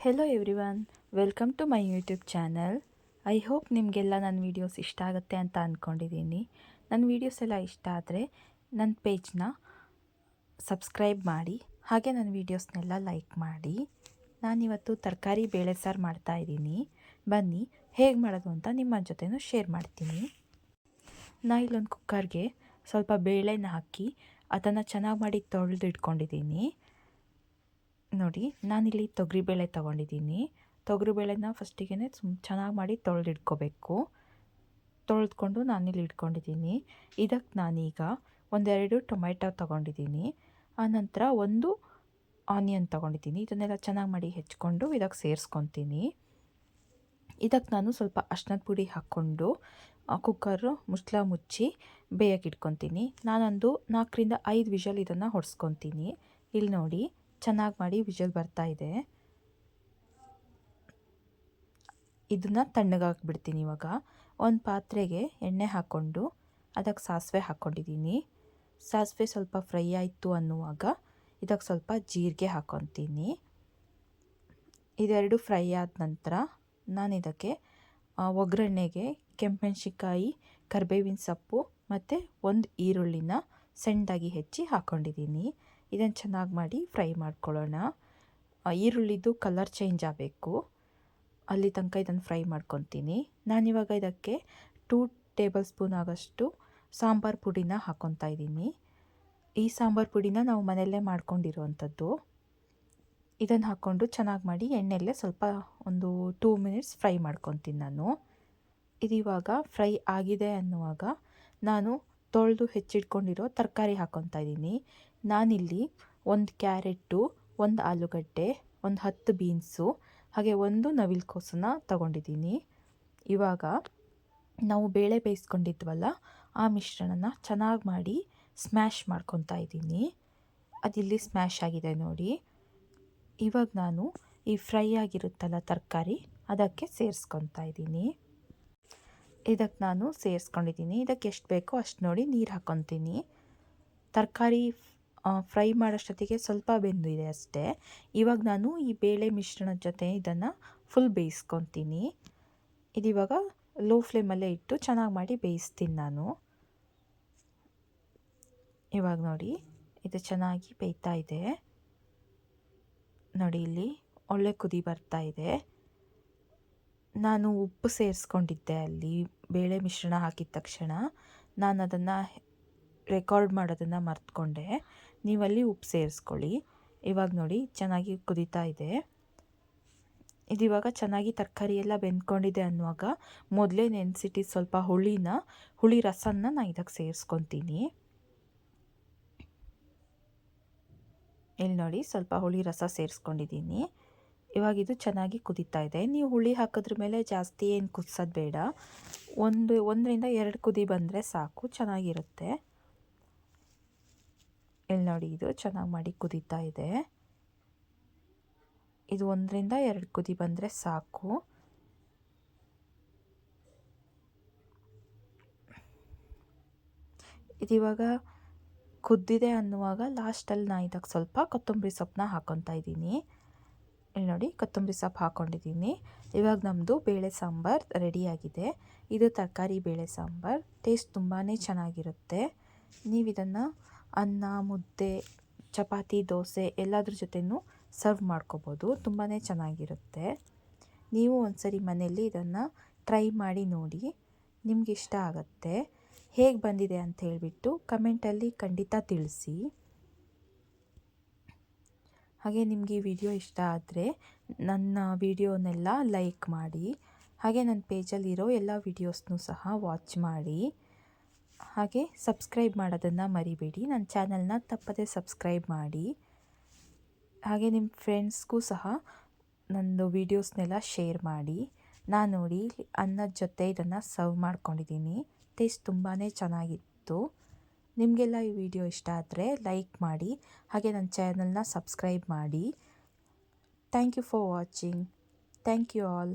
Hello everyone welcome to my YouTube channel I hope ನಿಮಗೆಲ್ಲ ನನ್ನ videos ಇಷ್ಟ ಆಗುತ್ತೆ ಅಂತ ಅಂದ್ಕೊಂಡಿದ್ದೀನಿ ನನ್ನ ವೀಡಿಯೋಸ್ ಎಲ್ಲ ಇಷ್ಟ ಆದರೆ ನನ್ನ ಪೇಜ್ನ ಸಬ್ಸ್ಕ್ರೈಬ್ ಮಾಡಿ, ಹಾಗೆ ನನ್ನ ವೀಡಿಯೋಸ್ನೆಲ್ಲ ಲೈಕ್ ಮಾಡಿ. ನಾನಿವತ್ತು ತರಕಾರಿ ಬೇಳೆ ಸಾರು ಮಾಡ್ತಾಯಿದ್ದೀನಿ ಬನ್ನಿ, ಹೇಗೆ ಮಾಡೋದು ಅಂತ ನಿಮ್ಮ ಜೊತೆನೂ ಶೇರ್ ಮಾಡ್ತೀನಿ. ನಾ ಇಲ್ಲೊಂದು ಕುಕ್ಕರ್ಗೆ ಸ್ವಲ್ಪ ಬೇಳೆನ ಹಾಕಿ, ಅದನ್ನು ಚೆನ್ನಾಗಿ ಮಾಡಿ ತೊಳೆದು ಇಟ್ಕೊಂಡಿದ್ದೀನಿ ನೋಡಿ, ನಾನಿಲ್ಲಿ ತೊಗರಿಬೇಳೆ ತೊಗೊಂಡಿದ್ದೀನಿ. ತೊಗರಿಬೇಳೆನ ಫಸ್ಟಿಗೆ ಸುಮ್ ಚೆನ್ನಾಗಿ ಮಾಡಿ ತೊಳೆದಿಟ್ಕೋಬೇಕು. ತೊಳೆದ್ಕೊಂಡು ನಾನಿಲ್ಲಿ ಇಟ್ಕೊಂಡಿದ್ದೀನಿ. ಇದಕ್ಕೆ ನಾನೀಗ ಒಂದೆರಡು ಟೊಮೆಟೊ ತೊಗೊಂಡಿದ್ದೀನಿ. ಆನಂತರ ಒಂದು ಆನಿಯನ್ ತೊಗೊಂಡಿದ್ದೀನಿ. ಇದನ್ನೆಲ್ಲ ಚೆನ್ನಾಗಿ ಮಾಡಿ ಹೆಚ್ಕೊಂಡು ಇದಕ್ಕೆ ಸೇರಿಸ್ಕೊತೀನಿ. ಇದಕ್ಕೆ ನಾನು ಸ್ವಲ್ಪ ಅರ್ಶಿನದ ಪುಡಿ ಹಾಕ್ಕೊಂಡು ಕುಕ್ಕರು ಮುಚ್ಚಳ ಮುಚ್ಚಿ ಬೇಯಕ್ಕೆ ಇಟ್ಕೊತೀನಿ. ನಾನೊಂದು ನಾಲ್ಕರಿಂದ ಐದು ವಿಷಲ್ ಇದನ್ನು ಹೊಡ್ಸ್ಕೊತೀನಿ. ಇಲ್ಲಿ ನೋಡಿ ಚೆನ್ನಾಗಿ ಮಾಡಿ ವಿಷಲ್ ಬರ್ತಾ ಇದೆ. ಇದನ್ನು ತಣ್ಣಗಾಕ್ಬಿಡ್ತೀನಿ ಇವಾಗ. ಒಂದು ಪಾತ್ರೆಗೆ ಎಣ್ಣೆ ಹಾಕ್ಕೊಂಡು ಅದಕ್ಕೆ ಸಾಸಿವೆ ಹಾಕ್ಕೊಂಡಿದ್ದೀನಿ ಸಾಸಿವೆ ಸ್ವಲ್ಪ ಫ್ರೈ ಆಯಿತು ಅನ್ನುವಾಗ ಇದಕ್ಕೆ ಸ್ವಲ್ಪ ಜೀರಿಗೆ ಹಾಕ್ಕೊತೀನಿ ಇದೆರಡು ಫ್ರೈ ಆದ ನಂತರ ನಾನು ಇದಕ್ಕೆ ಒಗ್ಗರಣೆಗೆ ಕೆಂಪಮೆಣ್ಸಿಕಾಯಿ ಕರಿಬೇವಿನ ಸೊಪ್ಪು ಮತ್ತು ಒಂದು ಈರುಳ್ಳಿನ ಸಣ್ಣದಾಗಿ ಹೆಚ್ಚಿ ಹಾಕ್ಕೊಂಡಿದ್ದೀನಿ ಇದನ್ನು ಚೆನ್ನಾಗಿ ಮಾಡಿ ಫ್ರೈ ಮಾಡ್ಕೊಳ್ಳೋಣ. ಈರುಳ್ಳಿದು ಕಲರ್ ಚೇಂಜ್ ಆಗಬೇಕು. ಅಲ್ಲಿ ತನಕ ಇದನ್ನು ಫ್ರೈ ಮಾಡ್ಕೊತೀನಿ. ನಾನಿವಾಗ ಇದಕ್ಕೆ ಟೂ ಟೇಬಲ್ ಸ್ಪೂನ್ ಆಗೋಷ್ಟು ಸಾಂಬಾರು ಪುಡಿನ ಹಾಕ್ಕೊತಾ ಇದ್ದೀನಿ. ಈ ಸಾಂಬಾರು ಪುಡಿನ ನಾವು ಮನೆಯಲ್ಲೇ ಮಾಡ್ಕೊಂಡಿರುವಂಥದ್ದು. ಇದನ್ನು ಹಾಕ್ಕೊಂಡು ಚೆನ್ನಾಗಿ ಮಾಡಿ ಎಣ್ಣೆಯಲ್ಲೇ ಸ್ವಲ್ಪ ಒಂದು ಟೂ ಮಿನಿಟ್ಸ್ ಫ್ರೈ ಮಾಡ್ಕೊತೀನಿ ನಾನು. ಇದಿವಾಗ ಫ್ರೈ ಆಗಿದೆ ಅನ್ನುವಾಗ ನಾನು ತೊಳೆದು ಹೆಚ್ಚಿಟ್ಕೊಂಡಿರೋ ತರಕಾರಿ ಹಾಕ್ಕೊತಾ ಇದ್ದೀನಿ. ನಾನಿಲ್ಲಿ ಒಂದು ಕ್ಯಾರೆಟ್ಟು, ಒಂದು ಆಲೂಗಡ್ಡೆ, ಒಂದು ಹತ್ತು ಬೀನ್ಸು, ಹಾಗೆ ಒಂದು ನವಿಲುಕೋಸನ್ನ ತಗೊಂಡಿದ್ದೀನಿ. ಇವಾಗ ನಾವು ಬೇಳೆ ಬೇಯಿಸ್ಕೊಂಡಿದ್ವಲ್ಲ, ಆ ಮಿಶ್ರಣನ ಚೆನ್ನಾಗಿ ಮಾಡಿ ಸ್ಮ್ಯಾಶ್ ಮಾಡ್ಕೊತಾ ಇದ್ದೀನಿ. ಅದಿಲ್ಲಿ ಸ್ಮ್ಯಾಶ್ ಆಗಿದೆ ನೋಡಿ. ಇವಾಗ ನಾನು ಈ ಫ್ರೈ ಆಗಿರುತ್ತಲ್ಲ ತರಕಾರಿ, ಅದಕ್ಕೆ ಸೇರಿಸ್ಕೊತಾ ಇದ್ದೀನಿ. ಇದಕ್ಕೆ ನಾನು ಸೇರಿಸ್ಕೊಂಡಿದ್ದೀನಿ. ಇದಕ್ಕೆ ಎಷ್ಟು ಬೇಕೋ ಅಷ್ಟು ನೋಡಿ ನೀರು ಹಾಕ್ಕೊತೀನಿ ತರಕಾರಿ ಫ್ರೈ ಮಾಡೋಷ್ಟೊತ್ತಿಗೆ ಸ್ವಲ್ಪ ಬೆಂದಿದೆ ಅಷ್ಟೇ. ಇವಾಗ ನಾನು ಈ ಬೇಳೆ ಮಿಶ್ರಣದ ಜೊತೆ ಇದನ್ನು ಫುಲ್ ಬೇಯಿಸ್ಕೊತೀನಿ. ಇದಿವಾಗ ಲೋ ಫ್ಲೇಮಲ್ಲೇ ಇಟ್ಟು ಚೆನ್ನಾಗಿ ಮಾಡಿ ಬೇಯಿಸ್ತೀನಿ ನಾನು. ಇವಾಗ ನೋಡಿ, ಇದು ಚೆನ್ನಾಗಿ ಬೇಯ್ತಾ ಇದೆ. ನೋಡಿ ಇಲ್ಲಿ ಒಳ್ಳೆ ಕುದಿ ಬರ್ತಾ ಇದೆ. ನಾನು ಉಪ್ಪು ಸೇರಿಸ್ಕೊಂಡಿದ್ದೆ ಅಲ್ಲಿ, ಬೇಳೆ ಮಿಶ್ರಣ ಹಾಕಿದ ತಕ್ಷಣ. ನಾನು ಅದನ್ನು ರೆಕಾರ್ಡ್ ಮಾಡೋದನ್ನು ಮರ್ತ್ಕೊಂಡೆ. ನೀವಲ್ಲಿ ಉಪ್ಪು ಸೇರಿಸ್ಕೊಳ್ಳಿ. ಇವಾಗ ನೋಡಿ, ಚೆನ್ನಾಗಿ ಕುದೀತಾ ಇದೆ. ಇದಿವಾಗ ಚೆನ್ನಾಗಿ ತರಕಾರಿ ಎಲ್ಲ ಬೆಂದ್ಕೊಂಡಿದೆ ಅನ್ನುವಾಗ ಮೊದಲೇ ನೆನೆಸಿಟ್ಟು ಸ್ವಲ್ಪ ಹುಳಿನ, ಹುಳಿ ರಸನ ನಾನು ಇದಕ್ಕೆ ಸೇರಿಸ್ಕೊತೀನಿ. ಇಲ್ಲಿ ನೋಡಿ, ಸ್ವಲ್ಪ ಹುಳಿ ರಸ ಸೇರಿಸ್ಕೊಂಡಿದ್ದೀನಿ. ಇವಾಗ ಇದು ಚೆನ್ನಾಗಿ ಕುದೀತಾ ಇದೆ. ನೀವು ಹುಳಿ ಹಾಕಿದ್ರ ಮೇಲೆ ಜಾಸ್ತಿ ಏನು ಕುದಿಸೋದು ಬೇಡ. ಒಂದು, ಒಂದರಿಂದ ಎರಡು ಕುದಿ ಬಂದರೆ ಸಾಕು, ಚೆನ್ನಾಗಿರುತ್ತೆ. ಇಲ್ಲಿ ನೋಡಿ ಇದು ಚೆನ್ನಾಗಿ ಮಾಡಿ ಕುದೀತಾ ಇದೆ. ಇದು ಒಂದರಿಂದ ಎರಡು ಕುದಿ ಬಂದರೆ ಸಾಕು. ಇದಿವಾಗ ಕುದ್ದಿದೆ ಅನ್ನುವಾಗ ಲಾಸ್ಟಲ್ಲಿ ನಾನು ಇದಕ್ಕೆ ಸ್ವಲ್ಪ ಕೊತ್ತಂಬರಿ ಸೊಪ್ಪನ್ನ ಹಾಕ್ಕೊತಾ ಇದ್ದೀನಿ. ಇಲ್ಲಿ ನೋಡಿ, ಕೊತ್ತಂಬರಿ ಸೊಪ್ಪು ಹಾಕ್ಕೊಂಡಿದ್ದೀನಿ ಇವಾಗ ನಮ್ಮದು ಬೇಳೆ ಸಾಂಬಾರು ರೆಡಿಯಾಗಿದೆ ಇದು ತರಕಾರಿ ಬೇಳೆ ಸಾಂಬಾರು. ಟೇಸ್ಟ್ ತುಂಬಾ ಚೆನ್ನಾಗಿರುತ್ತೆ. ನೀವು ಇದನ್ನು ಅನ್ನ, ಮುದ್ದೆ, ಚಪಾತಿ, ದೋಸೆ ಎಲ್ಲದ್ರ ಜೊತೆನೂ ಸರ್ವ್ ಮಾಡ್ಕೋಬೋದು. ತುಂಬಾ ಚೆನ್ನಾಗಿರುತ್ತೆ. ನೀವು ಒಂದ್ಸರಿ ಮನೆಯಲ್ಲಿ ಇದನ್ನು ಟ್ರೈ ಮಾಡಿ ನೋಡಿ, ನಿಮ್ಗೆ ಇಷ್ಟ ಆಗುತ್ತೆ. ಹೇಗೆ ಬಂದಿದೆ ಅಂತ ಹೇಳಿಬಿಟ್ಟು ಕಮೆಂಟಲ್ಲಿ ಖಂಡಿತ ತಿಳಿಸಿ. ಹಾಗೆ ನಿಮಗೆ ಈ ವಿಡಿಯೋ ಇಷ್ಟ ಆದರೆ ನನ್ನ ವಿಡಿಯೋನೆಲ್ಲ ಲೈಕ್ ಮಾಡಿ. ಹಾಗೆ ನನ್ನ ಪೇಜಲ್ಲಿರೋ ಎಲ್ಲ ವಿಡಿಯೋಸ್ನೂ ಸಹ ವಾಚ್ ಮಾಡಿ. ಹಾಗೆ ಸಬ್ಸ್ಕ್ರೈಬ್ ಮಾಡೋದನ್ನು ಮರಿಬೇಡಿ. ನನ್ನ ಚಾನಲ್ನ ತಪ್ಪದೆ ಸಬ್ಸ್ಕ್ರೈಬ್ ಮಾಡಿ. ಹಾಗೆ ನಿಮ್ಮ ಫ್ರೆಂಡ್ಸ್ಗೂ ಸಹ ನಂದು ವೀಡಿಯೋಸ್ನೆಲ್ಲ ಶೇರ್ ಮಾಡಿ. ನಾನು ನೋಡಿ ಅನ್ನದ ಜೊತೆ ಇದನ್ನು ಸರ್ವ್ ಮಾಡ್ಕೊಂಡಿದ್ದೀನಿ. ಟೇಸ್ಟ್ ತುಂಬಾ ಚೆನ್ನಾಗಿತ್ತು. ನಿಮಗೆಲ್ಲ ಈ ವಿಡಿಯೋ ಇಷ್ಟ ಆದರೆ ಲೈಕ್ ಮಾಡಿ, ಹಾಗೆ ನನ್ನ ಚಾನಲ್ನ ಸಬ್ಸ್ಕ್ರೈಬ್ ಮಾಡಿ. Thank you for watching. Thank you all.